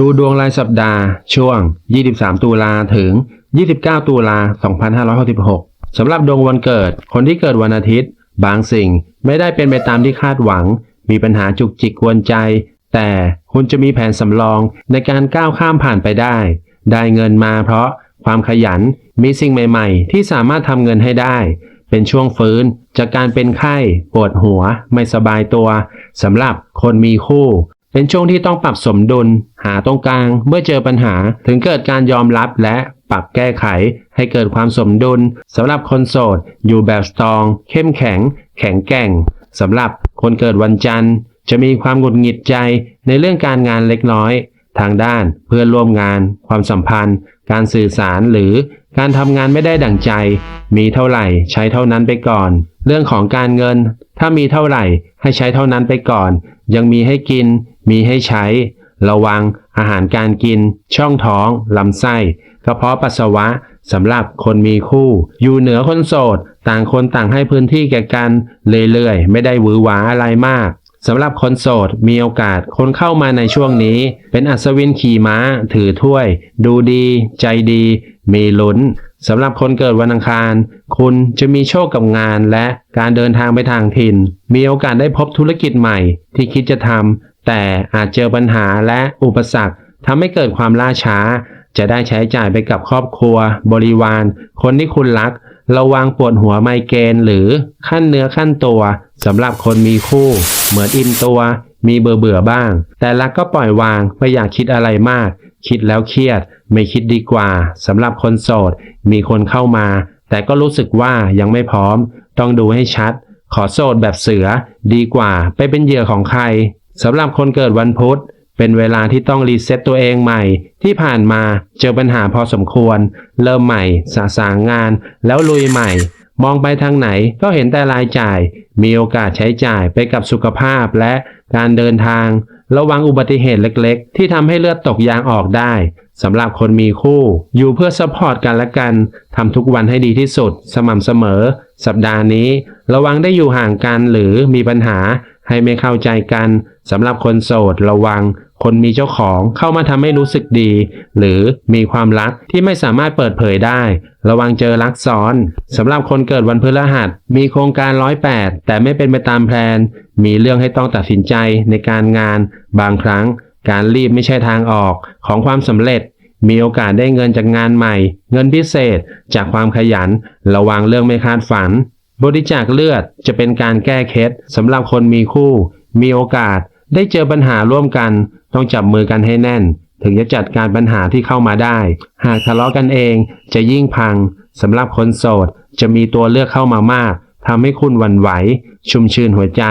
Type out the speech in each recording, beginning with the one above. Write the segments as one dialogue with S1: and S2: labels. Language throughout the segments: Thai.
S1: ดูดวงรายสัปดาห์ ช่วง 23 ตุลาถึง 29 ตุลา 2566 สำหรับดวงวันเกิด คนที่เกิดวันอาทิตย์ บางสิ่งไม่ได้เป็นไปตามที่คาดหวัง มีปัญหาจุกจิกกวนใจ แต่คุณจะมีแผนสำรองในการก้าวข้ามผ่านไปได้ ได้เงินมาเพราะความขยัน มีสิ่งใหม่ ๆ ที่สามารถทำเงินให้ได้ เป็นช่วงฟื้นจากการเป็นไข้ ปวดหัว ไม่สบายตัว สำหรับคนมีคู่ เป็นช่วงที่ต้องปรับสมดุล หาตรงกลางเมื่อเจอปัญหาถึงเกิดการยอมรับและปรับแก้ไขให้เกิดความสมดุลสำหรับคนโสด อยู่แบบสตรอง เข้มแข็ง แข็งแกร่งสำหรับคนเกิดวันจันทร์ จะมีความหงุดหงิดใจในเรื่องการงานเล็กน้อย ทางด้านเพื่อนร่วมงาน ความสัมพันธ์ การสื่อสารหรือการทำงานไม่ได้ดั่งใจ มีเท่าไหร่ใช้เท่านั้นไปก่อน เรื่องของการเงิน ถ้ามีเท่าไหร่ให้ใช้เท่านั้นไปก่อน ยังมีให้กิน มีให้ใช้ ระวังอาหารการกิน ช่องท้อง ลำไส้ กระเพาะปัสสาวะสำหรับคนมีคู่ อยู่เหนือคนโสด ต่างคนต่างให้พื้นที่แก่กัน เรื่อยๆ ไม่ได้หวือหวาอะไรมากสำหรับคนโสดมีโอกาสคนเข้ามาในช่วงนี้ เป็นอัศวินขี่ม้า ถือถ้วย ดูดี ใจดี มีลุ้นสำหรับคนเกิดวันอังคาร คุณจะมีโชคกับงานและการเดินทางไปทางถิ่น มีโอกาสได้พบธุรกิจใหม่ที่คิดจะทำ แต่อาจเจอปัญหาและอุปสรรคทำให้เกิดความล่าช้า จะได้ใช้จ่ายไปกับครอบครัว บริวาร คนที่คุณรัก ระวังปวดหัวไมเกรนหรือขั้นเนื้อขั้นตัวสำหรับคนมีคู่ เหมือนอินตัว มีเบื่อเบื่อบ้าง แต่รักก็ปล่อยวางไม่อยากคิดอะไรมาก คิดแล้วเครียด ไม่คิดดีกว่าสำหรับคนโสด มีคนเข้ามา แต่ก็รู้สึกว่ายังไม่พร้อม ต้องดูให้ชัด ขอโสดแบบเสือ ดีกว่า ไปเป็นเหยื่อของใคร สำหรับคนเกิดวันพุธเป็นเวลาที่ต้องรีเซ็ตตัวเองใหม่ ที่ผ่านมาเจอปัญหาพอสมควร เริ่มใหม่สะสางงาน แล้วลุยใหม่ มองไปทางไหนก็เห็นแต่รายจ่าย มีโอกาสใช้จ่ายไปกับสุขภาพและการเดินทาง ระวังอุบัติเหตุเล็กๆ ที่ทำให้เลือดตกยางออกได้สำหรับคนมีคู่ อยู่เพื่อซัพพอร์ตกันและกันทำทุกวันให้ดีที่สุด สม่ำเสมอ สัปดาห์นี้ ระวังได้อยู่ห่างกันหรือมีปัญหา ให้ไม่เข้าใจกันสำหรับคนโสดระวัง คนมีเจ้าของเข้ามาทำให้รู้สึกดี หรือมีความรักที่ไม่สามารถเปิดเผยได้ ระวังเจอรักซ้อนสำหรับคนเกิดวันพฤหัส มีโครงการร้อยแปดแต่ไม่เป็นไปตามแผน มีเรื่องให้ต้องตัดสินใจในการงาน บางครั้ง การรีบไม่ใช่ทางออกของความสำเร็จมีโอกาสได้เงินจากงานใหม่ เงินพิเศษจากความขยัน ระวังเรื่องไม่คาดฝัน บริจาคเลือดจะเป็นการแก้เคล็ดสำหรับคนมีคู่ มีโอกาสได้เจอปัญหาร่วมกัน ต้องจับมือกันให้แน่น ถึงจะจัดการปัญหาที่เข้ามาได้ หากทะเลาะกันเองจะยิ่งพังสำหรับคนโสดจะมีตัวเลือกเข้ามามากทำให้คุณหวั่นไหว ชุ่มชื่นหัวใจ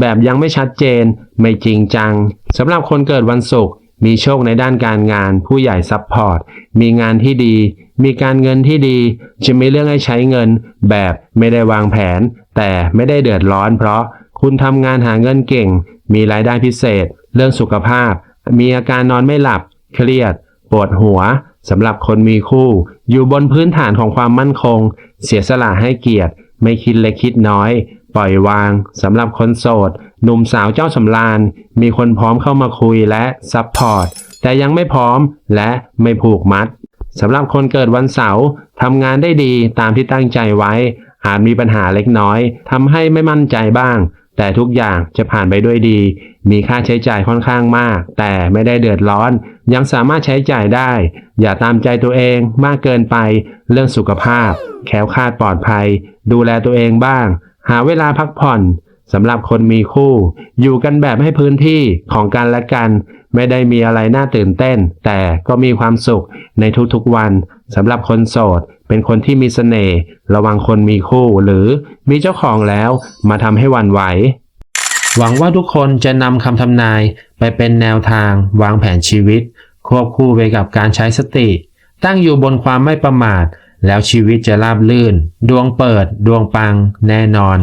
S1: แบบยังไม่ชัดเจน ไม่จริงจังสำหรับคนเกิดวันศุกร์ มีโชคในด้านการงาน ผู้ใหญ่ซัพพอร์ต มีงานที่ดี มีการเงินที่ดี จะมีเรื่องให้ใช้เงิน แบบไม่ได้วางแผน แต่ไม่ได้เดือดร้อน เพราะคุณทำงานหาเงินเก่ง มีรายได้พิเศษ เรื่องสุขภาพ มีอาการนอนไม่หลับ เครียด ปวดหัวสำหรับคนมีคู่ อยู่บนพื้นฐานของความมั่นคง เสียสละให้เกียรติ ไม่คิดเล็กคิดน้อย ปล่อยวางสำหรับคนโสด หนุ่มสาวเจ้าสำราญ มีคนพร้อมเข้ามาคุยและซัพพอร์ต แต่ยังไม่พร้อมและไม่ผูกมัดสำหรับคนเกิดวันเสาร์ทำงานได้ดีตามที่ตั้งใจไว้ อาจมีปัญหาเล็กน้อยทำให้ไม่มั่นใจบ้าง แต่ทุกอย่างจะผ่านไปด้วยดี มีค่าใช้จ่ายค่อนข้างมาก แต่ไม่ได้เดือดร้อน ยังสามารถใช้จ่ายได้ อย่าตามใจตัวเองมากเกินไป เรื่องสุขภาพแค้วคาดปลอดภัย ดูแลตัวเองบ้าง หาเวลาพักผ่อนสำหรับคนมีคู่ อยู่กันแบบให้พื้นที่ของกันและกัน ไม่ได้มีอะไรน่าตื่นเต้น แต่ก็มีความสุขในทุกๆวันสำหรับคนโสด เป็นคนที่มีเสน่ห์ระวังคนมีคู่หรือมีเจ้าของแล้วมาทำให้วันไหว หวังว่าทุกคนจะนำคำทำนายไปเป็นแนวทางวางแผนชีวิต ควบคู่ไปกับการใช้สติ ตั้งอยู่บนความไม่ประมาท แล้วชีวิตจะราบลื่น ดวงเปิด ดวงปัง แน่นอน